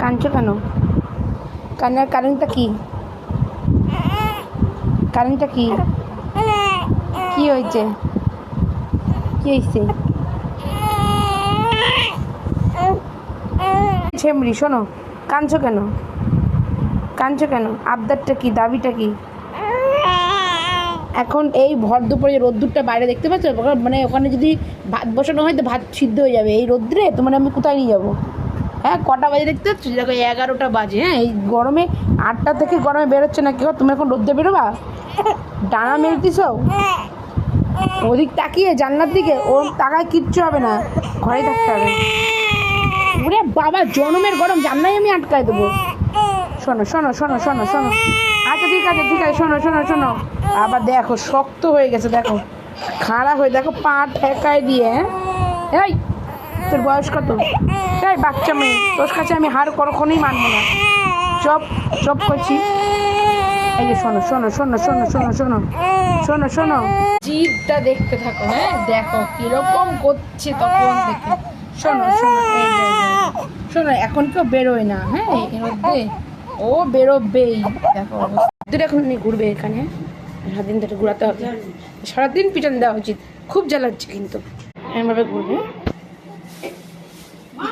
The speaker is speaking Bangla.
কাঁদছো কেন? কান্নার কারণটা কি? কারণটা কি? কি হয়েছে? কি হয়েছে? ছেমড়ি শোনো। কাঁদছো কেন? কাঁদছো কেন? আবদারটা কি? দাবিটা কি? এখন এই ভর দুপুরে রোদ্দুরটা বাইরে দেখতে পাচ্ছ? মানে ওখানে যদি ভাত বসানো হয় তো ভাত সিদ্ধ হয়ে যাবে। এই রোদ্রে তো মানে আমি কোথায় নিয়ে যাব? হ্যাঁ কটা বাজে দেখতে পাচ্ছ? দেখো, এগারোটা বাজে। হ্যাঁ এই গরমে আটটা থেকে গরমে বেরোচ্ছে না কি গো? তুমি এখন রোদ্রে বেরোবা? ডানা মেলতিস ওদিক তাকিয়ে জানলার দিকে ওর তাকায় কিচ্ছু হবে না। ঘরে থাকতে হবে। ওরে বাবা, জনমের গরম জানলাই আমি আটকায় দেবো। শোনো শোনো শোনো শোনো শোনো। আচ্ছা ঠিক আছে ঠিক আছে, শোনো শোনো শোনো। আবার দেখো, শক্ত হয়ে গেছে, দেখো। খাড়া হয়ে, দেখো, পা ঠেকায় দিয়ে হ্যাঁ। তোর বয়স কত? এই বাচ্চা মেয়ে তোর কাছে আমি হার কখনোই মানবো না। চপ চপ করছি। এই যে শোনো শোনো শোনো শোনো শোনো শোনো শোনো শোনো। জিভটা দেখতে থাকো হ্যাঁ? দেখো কীরকম করছে তখন দেখে। শোনো শোনো। শোনো এখন কেউ বেরোয় না হ্যাঁ? এর মধ্যে ও বেরোবেই। দেখো দূরে এখন উনি ঘুরবে এখানে সারাদিন ধরে ঘুরাতে হবে। সারাদিন পিছন দেওয়া উচিত। খুব জ্বালাচ্ছে কিন্তু। এমনভাবে ঘুরবে?